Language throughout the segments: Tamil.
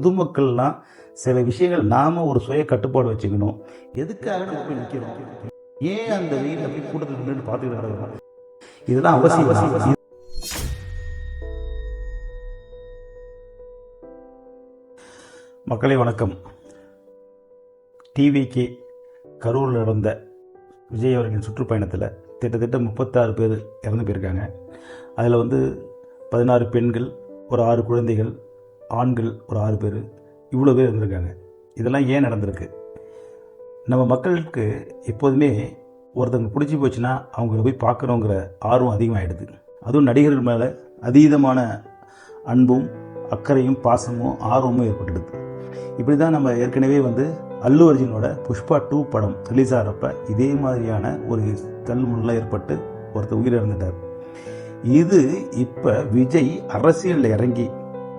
பொதுமக்கள்லாம் சில விஷயங்கள் நாம ஒரு சுய கட்டுப்பாடு வச்சுக்கணும். எதுக்காக நம்ம போய் நிற்கிறோம் ஏன் அந்த வெயில் அப்படி கூட்டத்தில் நின்று பார்த்துக்கிட்டு கிடக்கிறோம் இதெல்லாம் அவசியம். மக்களே வணக்கம். டிவிக்கு கரூரில் நடந்த விஜய் அவர்களின் சுற்றுப்பயணத்தில் கிட்டத்தட்ட முப்பத்தாறு பேர் இறந்து போயிருக்காங்க. அதில் வந்து பதினாறு பெண்கள் ஒரு ஆறு குழந்தைகள் ஆண்கள் ஒரு ஆறு பேர் இவ்வளோ பேர் இருந்திருக்காங்க. இதெல்லாம் ஏன் நடந்திருக்கு? நம்ம மக்களுக்கு எப்போதுமே ஒருத்தவங்க பிடிச்சி போச்சுன்னா அவங்கள போய் பார்க்கணுங்கிற ஆர்வம் அதிகமாகிடுது அதுவும் நடிகர்கள் மேலே அதீதமான அன்பும் அக்கறையும் பாசமும் ஆர்வமும் ஏற்பட்டுடுது. இப்படி தான் நம்ம ஏற்கனவே வந்து அல்லு அர்ஜுனோட புஷ்பா டூ படம் ரிலீஸ் ஆகிறப்ப இதே மாதிரியான ஒரு தள்ளுமுள்ளலாம் ஏற்பட்டு ஒருத்தர் உயிரிழந்துட்டார். இது இப்போ விஜய் அரசியலில் இறங்கி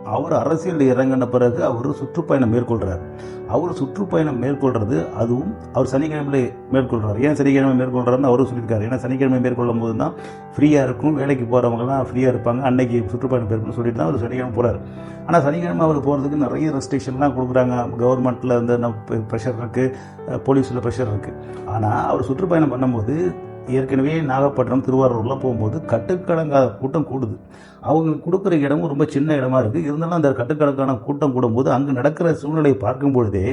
அவர் அரசியலில் இறங்கின பிறகு அவர் சுற்றுப்பயணம் மேற்கொள்கிறார் அவர் சுற்றுப்பயணம் மேற்கொள்கிறது அதுவும் அவர் சனிக்கிழமை மேற்கொள்கிறார் ஏன் சனிக்கிழமை மேற்கொள்கிறாருன்னு அவரும் சொல்லியிருக்காரு. ஏன்னா சனிக்கிழமை மேற்கொள்ளும் போது தான் ஃப்ரீயாக இருக்கும் வேலைக்கு போகிறவங்கலாம் ஃப்ரீயாக இருப்பாங்க அன்னைக்கு சுற்றுப்பயணம் மேற்கொண்டு சொல்லிட்டு தான் அவர் சனிக்கிழமை போகிறார் ஆனால் சனிக்கிழமை அவர் போகிறதுக்கு நிறைய ரெஸ்ட்ரிக்ஷன்லாம் கொடுக்குறாங்க. கவர்மெண்ட்டில் வந்து ப்ரெஷர் இருக்குது போலீஸில் ப்ரெஷர் இருக்குது ஆனால் அவர் சுற்றுப்பயணம் பண்ணும்போது ஏற்கனவே நாகப்பட்டினம் திருவாரூர்லாம் போகும்போது கட்டுக்கடங்காத கூட்டம் கூடுது. அவங்களுக்கு கொடுக்குற இடமும் ரொம்ப சின்ன இடமா இருக்குது இருந்தாலும் அந்த கட்டுக்கணக்கான கூட்டம் கூடும்போது அங்கே நடக்கிற சூழ்நிலையை பார்க்கும் பொழுதே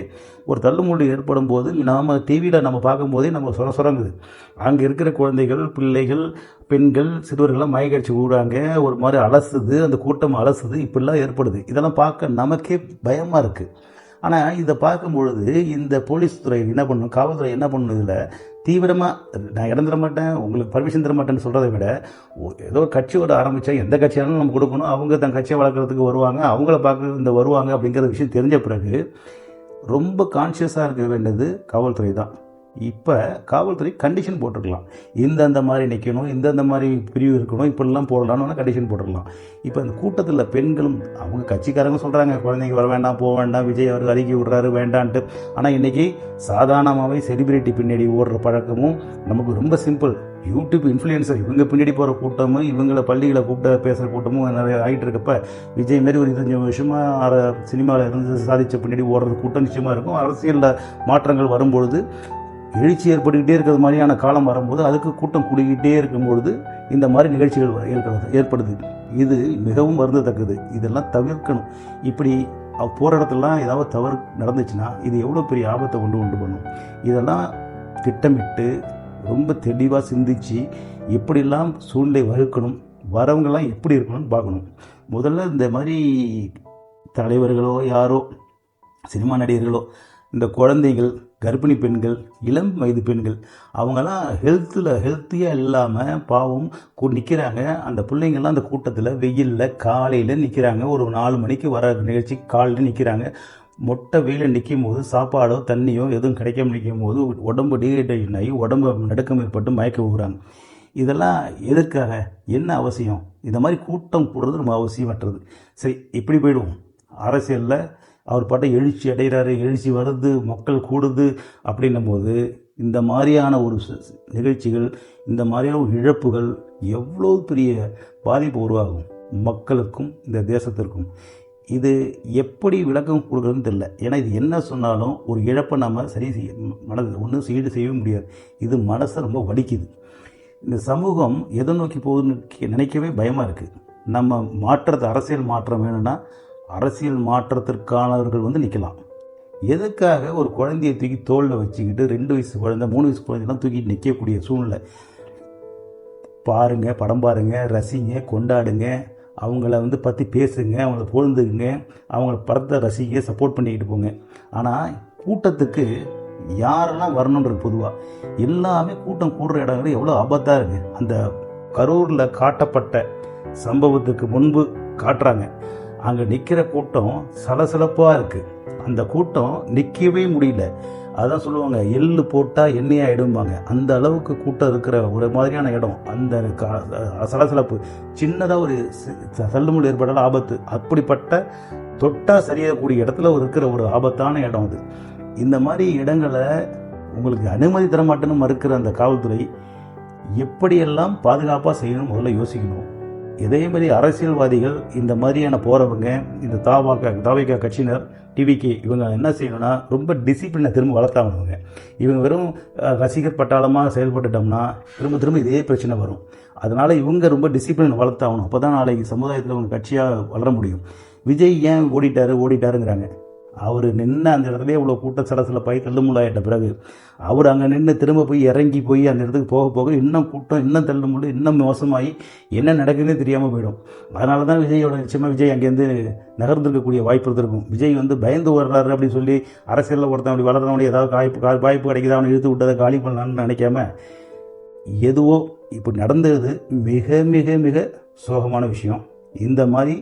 ஒரு தள்ளுமுள்ளி ஏற்படும் போது நாம் டிவியில் நம்ம பார்க்கும்போதே நம்ம சொர சொரங்குது. அங்கே இருக்கிற குழந்தைகள் பிள்ளைகள் பெண்கள் சிறுவர்கள்லாம் மயக்கடிச்சு விடுறாங்க. ஒரு மாதிரி அலசுது அந்த கூட்டம் அலசுது. இப்படிலாம் ஏற்படுது. இதெல்லாம் பார்க்க நமக்கே பயமாக இருக்குது ஆனால் இதை பார்க்கும்பொழுது இந்த போலீஸ் துறை என்ன பண்ணும் காவல்துறை என்ன பண்ணும் இதில் தீவிரமாக நான் இடம் தர மாட்டேன் உங்களுக்கு பர்மிஷன் தர மாட்டேன்னு சொல்கிறத விட ஏதோ ஒரு கட்சி ஒரு ஆரம்பித்தா எந்த கட்சியாலும் நம்ம கொடுக்கணும் அவங்க தன் கட்சியை வளர்க்குறதுக்கு வருவாங்க அவங்கள பார்க்க இந்த வருவாங்க அப்படிங்கிற விஷயம் தெரிஞ்ச பிறகு ரொம்ப கான்ஷியஸாக இருக்க வேண்டியது காவல்துறை தான். இப்போ காவல்துறை கண்டிஷன் போட்டிருக்கலாம். இந்தந்த மாதிரி நிற்கணும் இந்தந்த மாதிரி பிரிவு இருக்கணும் இப்படிலாம் போடலாம்னு கண்டிஷன் போட்டிருக்கலாம். இப்போ இந்த கூட்டத்தில் பெண்களும் அவங்க கட்சிக்காரங்க சொல்கிறாங்க குழந்தைங்க வர வேண்டாம் போக வேண்டாம் விஜய் அவர் அறிக்கை விடுறாரு வேண்டான்ட்டு. ஆனால் இன்றைக்கி சாதாரணமாகவே செலிபிரிட்டி பின்னாடி ஓடுற பழக்கமும் நமக்கு ரொம்ப சிம்பிள் யூடியூப் இன்ஃப்ளூயன்சர் இவங்க பின்னாடி போகிற கூட்டமும் இவங்கள பள்ளிகளை கூப்பிட்டு பேசுகிற கூட்டமும் நிறைய ஆகிட்டு இருக்கப்ப விஜய் மாரி ஒரு இருபத்தஞ்சு வருஷமாக சினிமாவில் இருந்து சாதித்த பின்னாடி ஓடுறது கூட்டம் நிச்சயமாக இருக்கும். அரசியலில் மாற்றங்கள் வரும்பொழுது எழுச்சி ஏற்பட்டுக்கிட்டே இருக்கிறது மாதிரியான காலம் வரும்போது அதுக்கு கூட்டம் கூடிக்கிட்டே இருக்கும்பொழுது இந்த மாதிரி நிகழ்ச்சிகள் வ- ஏற்படுது ஏற்படுது. இது மிகவும் வருந்தத்தக்கது. இதெல்லாம் தவிர்க்கணும். இப்படி போகிற இடத்துலலாம் ஏதாவது தவறு நடந்துச்சுன்னா இது எவ்வளோ பெரிய ஆபத்தை கொண்டு கொண்டு பண்ணும் இதெல்லாம் திட்டமிட்டு ரொம்ப தெளிவாக சிந்திச்சு எப்படிலாம் சூழ்நிலை வகுக்கணும் வரவங்கெல்லாம் எப்படி இருக்கணும்னு பார்க்கணும். முதல்ல இந்த மாதிரி தலைவர்களோ யாரோ சினிமா நடிகர்களோ இந்த குழந்தைகள் கர்ப்பிணி பெண்கள் இளம் வயது பெண்கள் அவங்கெல்லாம் ஹெல்த்தில் ஹெல்த்தியாக இல்லாமல் பாவம் நிற்கிறாங்க அந்த பிள்ளைங்கள்லாம் அந்த கூட்டத்தில் வெயிலில் காலையில் நிற்கிறாங்க ஒரு நாலு மணிக்கு வர நிகழ்ச்சி காலையில் நிற்கிறாங்க மொட்டை வெயிலில் நிற்கும் போது சாப்பாடோ தண்ணியோ எதுவும் கிடைக்காம நிற்கும் போது உடம்பு டீஹைட்ரேஷன் ஆகி உடம்பு நடுக்கம் ஏற்பட்டு மயக்க விடுறாங்க இதெல்லாம் எதுக்காக என்ன அவசியம்? இந்த மாதிரி கூட்டம் போடுறது ரொம்ப அவசியமற்றது. சரி இப்படி போயிடுவோம். அரசியலில் அவர் பாட்டை எழுச்சி அடைகிறாரு எழுச்சி வருது மக்கள் கூடுது அப்படின்னும் போது இந்த மாதிரியான ஒரு நிகழ்ச்சிகள் இந்த மாதிரியான ஒரு இழப்புகள் எவ்வளோ பெரிய பாதிப்பு உருவாகும் மக்களுக்கும் இந்த தேசத்திற்கும். இது எப்படி விளக்கம் கொடுக்குறதுன்னு தெரியல. ஏன்னா இது என்ன சொன்னாலும் ஒரு இழப்பை நம்ம சரி செய்ய மனது ஒன்றும் சீடு செய்யவே முடியாது. இது மனசை ரொம்ப வலிக்குது. இந்த சமூகம் எதை நோக்கி போகுதுன்னு கே- நினைக்கவே பயமாக இருக்குது நம்ம மாற்றத்தை அரசியல் மாற்றம் வேணும்னா அரசியல் மாற்றத்திற்கானவர்கள் வந்து நிற்கலாம் எதுக்காக ஒரு குழந்தையை தூக்கி தோளில் வச்சுக்கிட்டு ரெண்டு வயசு குழந்தை மூணு வயசு குழந்தைலாம் தூக்கிட்டு நிற்கக்கூடிய சூழ்நிலை? பாருங்கள் படம் பாருங்கள் ரசிங்க கொண்டாடுங்க. அவங்கள வந்து பற்றி பேசுங்க அவங்கள பொழுதுங்க அவங்கள படத்தை ரசிங்க சப்போர்ட் பண்ணிக்கிட்டு போங்க. ஆனால் கூட்டத்துக்கு யாரெல்லாம் வரணுன்றது பொதுவாக எல்லாமே கூட்டம் கூடுற இடங்கள் எவ்வளோ ஆபத்தாக இருக்குது அந்த கரூரில் காட்டப்பட்ட சம்பவத்துக்கு முன்பு காட்டுறாங்க. அங்கே நிற்கிற கூட்டம் சலசலப்பாக இருக்குது அந்த கூட்டம் நிற்கவே முடியல. அதான் சொல்லுவாங்க எள்ளு போட்டால் எண்ணெய் ஆகிடும்பாங்க அந்த அளவுக்கு கூட்டம் இருக்கிற ஒரு மாதிரியான இடம். அந்த கா- சலசலப்பு. சின்னதாக ஒரு சி- தள்ளுமுள் ஏற்பட்டால் ஆபத்து. அப்படிப்பட்ட தொட்டால் சரியாகக்கூடிய இடத்துல இருக்கிற ஒரு ஆபத்தான இடம் அது. இந்த மாதிரி இடங்களை உங்களுக்கு அனுமதி தரமாட்டேன்னு மறுக்கிற அந்த காவல்துறை எப்படியெல்லாம் பாதுகாப்பாக செய்யணும் முதல்ல யோசிக்கணும். இதே மாதிரி அரசியல்வாதிகள் இந்த மாதிரியான போகிறவங்க இந்த தாவாக தாவிகா கட்சியினர் டிவிக்கு இவங்க என்ன செய்யணும்னா ரொம்ப டிசிப்ளினை திரும்ப வளர்த்தாங்க இவங்க வெறும் ரசிகர் பட்டாளமாக செயல்பட்டுட்டோம்னா திரும்ப திரும்ப இதே பிரச்சனை வரும். அதனால் இவங்க ரொம்ப டிசிப்ளின் வளர்த்தாகணும். அப்போ தான் நாளைக்கு சமுதாயத்தில் அவங்க கட்சியாக வளர முடியும். விஜய் ஏன் ஓடிட்டாரு ஓடிட்டாருங்கிறாங்க. அவர் நின்று அந்த இடத்துல இவ்வளோ கூட்ட சடசில் போய் தள்ளுமுள்ளாயிட்ட பிறகு அவர் அங்கே நின்று திரும்ப போய் இறங்கி போய் அந்த இடத்துக்கு போக போக இன்னும் கூட்டம் இன்னும் தள்ளுமுள்ளு இன்னும் மோசமாகி என்ன நடக்குதுன்னே தெரியாமல் போயிடும். அதனால தான் விஜயோட நிச்சயமாக விஜய் அங்கேருந்து நகர்ந்துருக்கக்கூடிய வாய்ப்பு இருந்திருக்கும். விஜய் வந்து பயந்து வர்றாரு அப்படின்னு சொல்லி அரசியலில் ஒருத்தன் அப்படி வளர்றவனுடைய ஏதாவது வாய்ப்பு வாய்ப்பு கிடைக்குதா அவனை இழுத்து விட்டதை காலி பண்ணலான்னு நினைக்காம எதுவோ இப்போ நடந்தது மிக மிக மிக சோகமான விஷயம். இந்த மாதிரி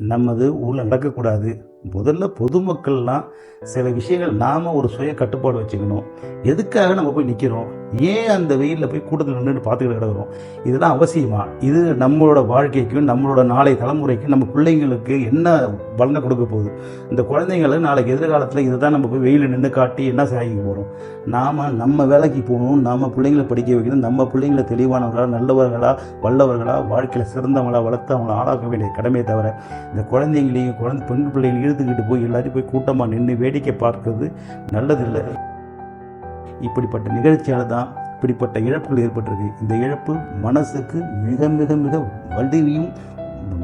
நமது ஊரில் நடக்கக்கூடாது. முதல்ல பொதுமக்கள்லாம் சில விஷயங்கள் நாம் ஒரு சுய கட்டுப்பாடு வச்சுக்கணும். எதுக்காக நம்ம போய் நிற்கிறோம் ஏன் அந்த வெயிலில் போய் கூட்டத்தில் நின்று பார்த்துக்கிட்டு கிடக்கிறோம்? இதெல்லாம் அவசியமா? இது நம்மளோட வாழ்க்கைக்கும் நம்மளோட நாளை தலைமுறைக்கும் நம்ம பிள்ளைங்களுக்கு என்ன பலனை கொடுக்க போகுது? இந்த குழந்தைங்களை நாளைக்கு எதிர்காலத்தில் இதை தான் நம்ம போய் வெயிலில் நின்று காட்டி என்ன சாதிக்க போகிறோம் நாம் நம்ம வேலைக்கு போகணும் நாம் பிள்ளைங்களை படிக்க வைக்கணும் நம்ம பிள்ளைங்களை தெளிவானவர்களாக நல்லவர்களாக வல்லவர்களாக வாழ்க்கையில் சிறந்தவங்களா வளர்த்து ஆளாக்க வேண்டிய கடமையை தவிர இந்த குழந்தைங்களையும் குழந்தை பெண் பிள்ளைகளையும் இழுத்துக்கிட்டு போய் எல்லாரும் போய் கூட்டமாக நின்று வேடிக்கை பார்க்கறது நல்லதில்லை. இப்படிப்பட்ட நிகழ்ச்சியால் தான் இப்படிப்பட்ட இழப்புகள் ஏற்பட்டிருக்கு. இந்த இழப்பு மனசுக்கு மிக மிக மிக வலிவையும்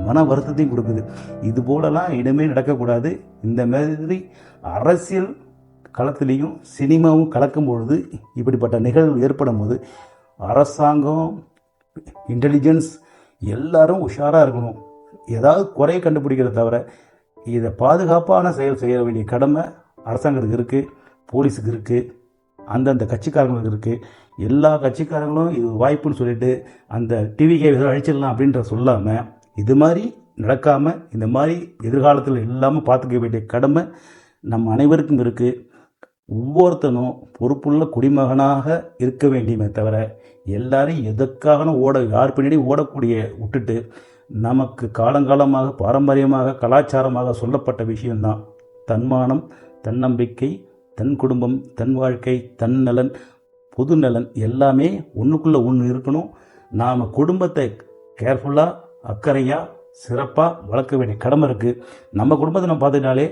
மன வருத்தத்தையும் கொடுக்குது. இது போலலாம் இனிமேல் நடக்கக்கூடாது. இந்த மாதிரி அரசியல் களத்திலையும் சினிமாவும் கலக்கும் பொழுது இப்படிப்பட்ட நிகழ்வு ஏற்படும் போது அரசாங்கம் இன்டெலிஜென்ஸ் எல்லாரும் உஷாராக இருக்கணும். ஏதாவது குறைய கண்டுபிடிக்கிறத தவிர இதை பாதுகாப்பான செயல் செய்ய வேண்டிய கடமை அரசாங்கத்துக்கு இருக்குது போலீஸுக்கு இருக்குது அந்தந்த கட்சிக்காரங்களுக்கு இருக்குது எல்லா கட்சிக்காரங்களும் இது வாய்ப்புன்னு சொல்லிட்டு அந்த டிவிக்கே ஏதோ அழிச்சிடலாம் அப்படின்ற சொல்லாமல் இது மாதிரி நடக்காமல் இந்த மாதிரி எதிர்காலத்தில் இல்லாமல் பார்த்துக்க வேண்டிய கடமை நம்ம அனைவருக்கும் இருக்குது ஒவ்வொருத்தனும் பொறுப்புள்ள குடிமகனாக இருக்க வேண்டியமே தவிர எல்லாரும் எதற்காகனும் ஓட யார் பின்னாடி ஓடக்கூடிய விட்டுட்டு நமக்கு காலங்காலமாக பாரம்பரியமாக கலாச்சாரமாக சொல்லப்பட்ட விஷயம்தான். தன்மானம் தன்னம்பிக்கை தன் குடும்பம் தன் வாழ்க்கை தன் நலன் பொது நலன் எல்லாமே ஒன்றுக்குள்ளே ஒன்று இருக்கணும். நாம் குடும்பத்தை கேர்ஃபுல்லாக அக்கறையாக சிறப்பாக வளர்க்க வேண்டிய கடமை இருக்குது நம்ம குடும்பத்தை நம்ம பார்த்துக்கிட்டாலே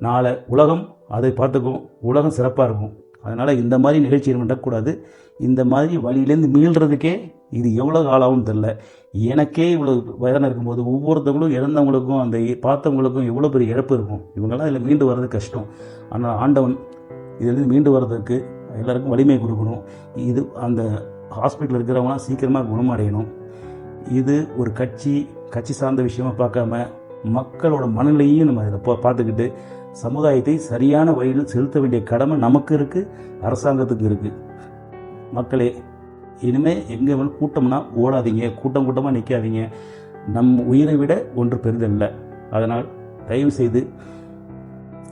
நாளை உலகம் அதை பார்த்துக்கும். உலகம் சிறப்பாக இருக்கும். அதனால் இந்த மாதிரி நிகழ்ச்சி நடக்கக்கூடாது. இந்த மாதிரி வழியிலேருந்து மீள்றதுக்கே இது எவ்வளோ காலம்னு தெரில எனக்கே இவ்வளோ வயதான இருக்கும்போது ஒவ்வொருத்தவங்களும் இழந்தவங்களுக்கும் அந்த பார்த்தவங்களுக்கும் எவ்வளோ பெரிய இழப்பு இருக்கும். இவங்கெல்லாம் இதில் மீண்டு வர்றது கஷ்டம். ஆனால் ஆண்டவன் இதுலேருந்து மீண்டு வர்றதுக்கு எல்லாருக்கும் வலிமை கொடுக்கணும். இது அந்த ஹாஸ்பிட்டல் இருக்கிறவங்களாம் சீக்கிரமாக குணமடையணும். இது ஒரு கட்சி கட்சி சார்ந்த விஷயமா பார்க்காம மக்களோட மனநிலையும் நம்ம இதில் பா- பார்த்துக்கிட்டு சமுதாயத்தை சரியான வழியில் செலுத்த வேண்டிய கடமை நமக்கு இருக்குது அரசாங்கத்துக்கு இருக்குது மக்களே இனிமே எங்கே வேணும் கூட்டம்னா ஓடாதீங்க கூட்டம் கூட்டமாக நிற்காதீங்க நம் உயிரை விட ஒன்று பெரிதல்ல. அதனால் தயவு செய்து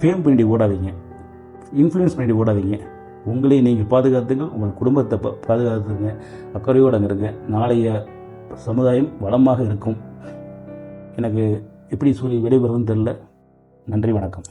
ஃபேம் பண்ணி ஓடாதீங்க. இன்ஃப்ளூயன்ஸ் பண்ணி ஓடாதீங்க. உங்களை நீங்கள் பாதுகாத்துங்கள் உங்கள் குடும்பத்தை பாதுகாத்துங்க. அக்கறையோடு இருங்க நாளைய சமுதாயம் வளமாக இருக்கும். எனக்கு எப்படி சொல்லி விடைபெறுதுன்னு தெரில நன்றி வணக்கம்.